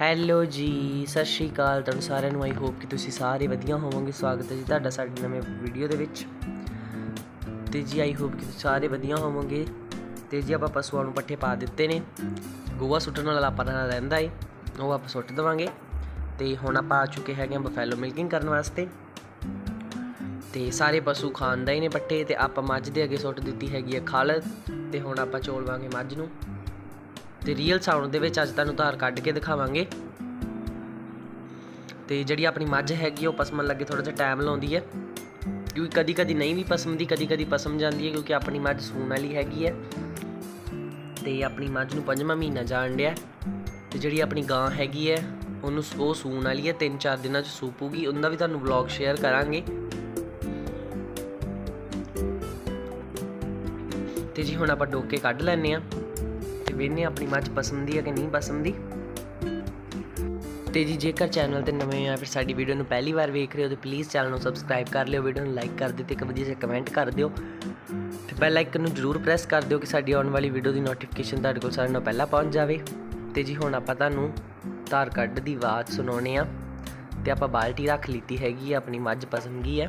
Hello ਜੀ, ਸਤਿ ਸ਼੍ਰੀ ਅਕਾਲ। ਤੁਹਾਨੂੰ ਸਾਰਿਆਂ ਨੂੰ ਆਈ ਹੋਪ ਕਿ ਤੁਸੀਂ ਸਾਰੇ ਵਧੀਆ ਹੋਵੋਗੇ। ਸਵਾਗਤ ਹੈ ਜੀ ਤੁਹਾਡਾ ਸਾਡੇ ਨਵੇਂ ਵੀਡੀਓ ਦੇ ਵਿੱਚ। ਤੇ ਜੀ ਆਈ ਹੋਪ ਕਿ ਤੁਸੀਂ ਸਾਰੇ ਵਧੀਆ ਹੋਵੋਗੇ। ਤੇ ਜੀ ਆਪਾਂ ਪਸ਼ੂਆਂ ਨੂੰ ਪੱਠੇ ਪਾ ਦਿੱਤੇ ਨੇ। ਗੋਆ ਸੁੱਟਣ ਵਾਲਾ ਆਪਾਂ ਨਾਲ ਰਹਿੰਦਾ ਏ। ਉਹ ਆਪਾਂ ਸੁੱਟ ਦੇਵਾਂਗੇ। ਤੇ ਹੁਣ ਆਪਾਂ ਆ ਚੁੱਕੇ ਹੈਗੇ ਹਾਂ ਬਫੈਲੋ ਮਿਲਕਿੰਗ ਕਰਨ ਵਾਸਤੇ। ਤੇ ਸਾਰੇ ਪਸ਼ੂ ਖਾਂਦਾ ਹੀ ਨੇ ਪੱਠੇ। ਤੇ ਆਪਾਂ ਮੱਝ ਦੇ ਅੱਗੇ ਸੁੱਟ ਦਿੱਤੀ ਹੈਗੀ ਹੈ ਖਲ। ਤੇ ਹੁਣ ਆਪਾਂ ਚੋਲਵਾਂਗੇ ਮੱਝ ਨੂੰ। ਤੇ ਰੀਅਲ ਸਾਊਂਡ ਦੇ ਵਿੱਚ ਅੱਜ ਤੁਹਾਨੂੰ ਧਾਰ ਕੱਢ ਕੇ ਦਿਖਾਵਾਂਗੇ। ਤੇ ਜਿਹੜੀ ਆਪਣੀ ਮੱਝ ਹੈਗੀ ਆ, ਉਹ ਪਸਮਣ ਲੱਗੇ ਥੋੜਾ ਜਿਹਾ ਟਾਈਮ ਲਾਉਂਦੀ ਹੈ। ਕਿਉਂਕਿ ਕਦੀ ਕਦੀ ਨਹੀਂ ਵੀ ਪਸਮਦੀ ਕਦੀ ਕਦੀ ਪਸਮ ਜਾਂਦੀ ਹੈ ਕਿਉਂਕਿ ਆਪਣੀ ਮੱਝ ਸੂਣ ਵਾਲੀ ਹੈਗੀ ਹੈ। ਤੇ ਆਪਣੀ ਮੱਝ ਨੂੰ ਪੰਜਵਾਂ ਮਹੀਨਾ ਜਾਣ ਡਿਆ ਤੇ ਜਿਹੜੀ ਆਪਣੀ ਗਾਂ ਹੈਗੀ ਹੈ ਉਹਨੂੰ ਸ- ਉਹ ਸੂਣ ਵਾਲੀ ਹੈ ਤਿੰਨ ਚਾਰ ਦਿਨਾਂ ਚ ਸੂਪੂਗੀ ਉਹਦਾ ਵੀ ਤੁਹਾਨੂੰ ਵਲੌਗ ਸ਼ੇਅਰ ਕਰਾਂਗੇ। ਤੇ ਜੀ ਹੁਣ ਆਪਾਂ ਡੋਕੇ ਕੱਢ ਲੈਨੇ ਆ ਤੇ ਵੇਖਨੇ ਆਪਣੀ ਮੱਝ ਪਸੰਦੀ ਹੈ ਕਿ ਨਹੀਂ ਪਸੰਦੀ ਤੇ ਜੀ, ਜੇਕਰ ਚੈਨਲ ਤੇ ਨਵੇਂ ਆ ਫਿਰ ਸਾਡੀ ਵੀਡੀਓ ਨੂੰ ਪਹਿਲੀ ਵਾਰ ਵੇਖ ਰਹੇ ਹੋ, ਤੇ ਪਲੀਜ਼ ਚੈਨਲ ਨੂੰ ਸਬਸਕ੍ਰਾਈਬ ਕਰ ਲਿਓ ਵੀਡੀਓ ਨੂੰ ਲਾਈਕ ਕਰ ਦਿਓ ਤੇ ਇੱਕ ਵਧੀਆ ਜਿਹਾ ਕਮੈਂਟ ਕਰ ਦਿਓ। ਤੇ ਬੈਲ ਆਈਕਨ ਨੂੰ ਜਰੂਰ ਪ੍ਰੈਸ ਕਰ ਦਿਓ ਕਿ ਸਾਡੀ ਆਉਣ ਵਾਲੀ ਵੀਡੀਓ ਦੀ ਨੋਟੀਫਿਕੇਸ਼ਨ ਤੁਹਾਡੇ ਕੋਲ ਸਾਰਿਆਂ ਨਾਲੋਂ ਪਹਿਲਾਂ ਪਹੁੰਚ ਜਾਵੇ। ਤੇ ਜੀ, ਹੁਣ ਆਪਾਂ ਤੁਹਾਨੂੰ ਧਾਰ ਕੱਢ ਦੀ ਆਵਾਜ਼ ਸੁਣਾਉਣੇ ਆ। ਤੇ ਆਪਾਂ ਬਾਲਟੀ ਰੱਖ ਲਈ ਹੈਗੀ ਆ, ਆਪਣੀ ਮੱਝ ਪਸੰਦ ਗਈ ਹੈ।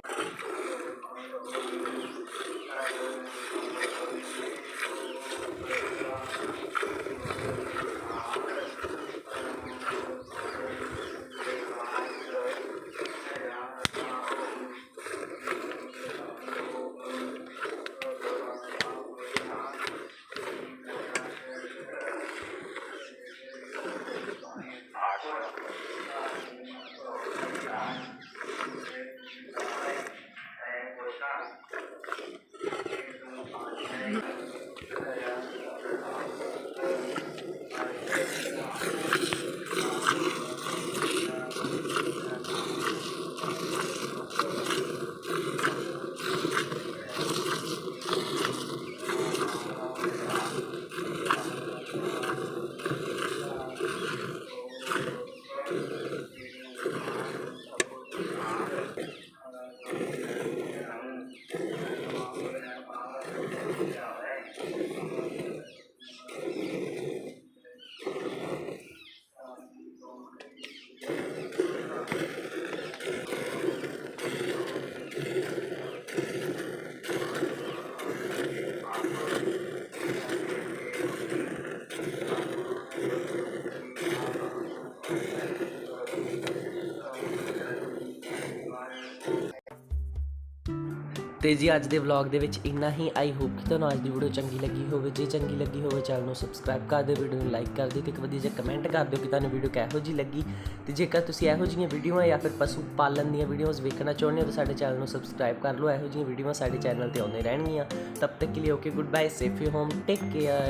Thank you. ਤੇ ਜੀ ਅੱਜ ਦੇ ਵਲੌਗ ਦੇ ਵਿੱਚ ਇੰਨਾ ਹੀ। ਆਈ ਹੋਪ ਕਿ ਤੁਹਾਨੂੰ ਅੱਜ ਦੀ ਵੀਡੀਓ ਚੰਗੀ ਲੱਗੀ ਹੋਵੇ। ਜੇ ਚੰਗੀ ਲੱਗੀ ਹੋਵੇ ਚੈਨਲ ਨੂੰ ਸਬਸਕ੍ਰਾਈਬ ਕਰ ਦਿਓ ਵੀਡੀਓ ਨੂੰ ਲਾਈਕ ਕਰ ਦਿਓ ਤੇ ਇੱਕ ਵਧੀਆ ਜਿਹਾ ਕਮੈਂਟ ਕਰ ਦਿਓ ਕਿ ਤੁਹਾਨੂੰ ਵੀਡੀਓ ਕਿਹੋ ਜੀ ਲੱਗੀ। ਤੇ ਜੇਕਰ ਤੁਸੀਂ ਇਹੋ ਜਿਹੀਆਂ ਵੀਡੀਓਆਂ ਜਾਂ ਫਿਰ ਪਸ਼ੂ ਪਾਲਣ ਦੀਆਂ ਵੀਡੀਓਜ਼ ਵੇਖਣਾ ਚਾਹੁੰਦੇ ਹੋ ਤਾਂ ਸਾਡੇ ਚੈਨਲ ਨੂੰ ਸਬਸਕ੍ਰਾਈਬ ਕਰ ਲਓ। ਇਹੋ ਜਿਹੀਆਂ ਵੀਡੀਓਆਂ ਸਾਡੇ ਚੈਨਲ ਤੇ ਆਉਂਦੇ ਰਹਿਣਗੀਆਂ। ਤਬ ਤੱਕ ਲਈ okay good bye safe you home take care